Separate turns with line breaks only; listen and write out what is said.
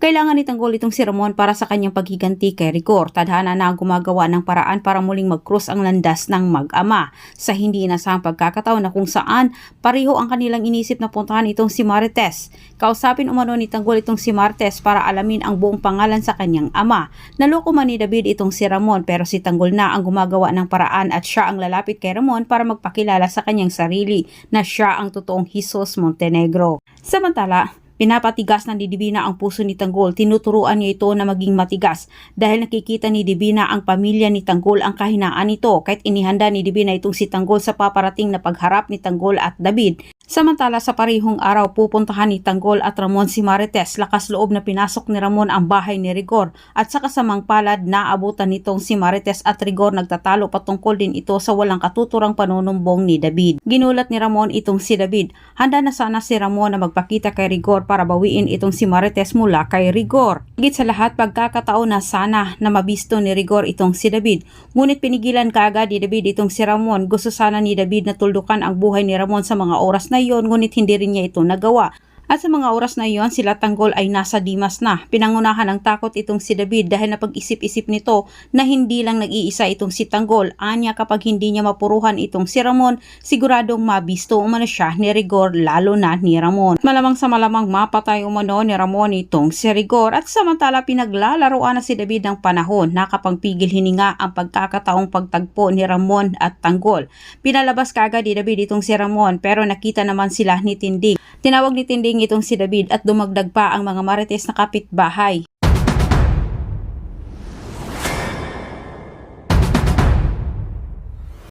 Kailangan itanggol itong si Ramon para sa kanyang paghiganti kay Rigor. Tadhana na ang gumagawa ng paraan para muling mag-cross ang landas ng mag-ama sa hindi inasahang pagkakataon na kung saan pareho ang kanilang inisip na puntahan itong si Marites. Kausapin umano ni Tanggol itong si Marites para alamin ang buong pangalan sa kanyang ama. Naloko man ni David itong si Ramon pero si Tanggol na ang gumagawa ng paraan at siya ang lalapit kay Ramon para magpakilala sa kanyang sarili na siya ang totoong Jesus Montenegro. Samantala, Pinapatigas ng Divina ang puso ni Tanggol. Tinuturuan niya ito na maging matigas dahil nakikita ni Divina ang pamilya ni Tanggol ang kahinaan nito kahit inihanda ni Divina itong si Tanggol sa paparating na pagharap ni Tanggol at David. Samantala sa parehong araw pupuntahan ni Tanggol at Ramon si Marites. Lakas loob na pinasok ni Ramon ang bahay ni Rigor at sa kasamang palad naabutan nitong si Marites at Rigor nagtatalo patungkol din ito sa walang katuturang panunumbong ni David. Ginulat ni Ramon itong si David. Handa na sana si Ramon na magpakita kay Rigor para bawiin itong si Marites mula kay Rigor. Higit sa lahat pagkakataon na sana na mabisto ni Rigor itong si David. Ngunit pinigilan kaagad ni David itong si Ramon. Gusto sana ni David na tuldukan ang buhay ni Ramon sa mga oras na iyon ngunit hindi rin niya ito nagawa. At sa mga oras na iyon, sila Tanggol ay nasa Dimas na. Pinangunahan ng takot itong si David dahil napag-isip-isip nito na hindi lang nag-iisa itong si Tanggol. Anya kapag hindi niya mapuruhan itong si Ramon, siguradong mabisto umano siya ni Rigor lalo na ni Ramon. Malamang sa malamang mapatay umano ni Ramon itong si Rigor at samantala pinaglalaroan na si David ng panahon na kapag pigil hininga ang pagkakataong pagtagpo ni Ramon at Tanggol. Pinalabas kagad ni David itong si Ramon pero nakita naman sila ni Tindig. Tinawag ni Tinding itong si David at dumagdag pa ang mga marites na kapitbahay.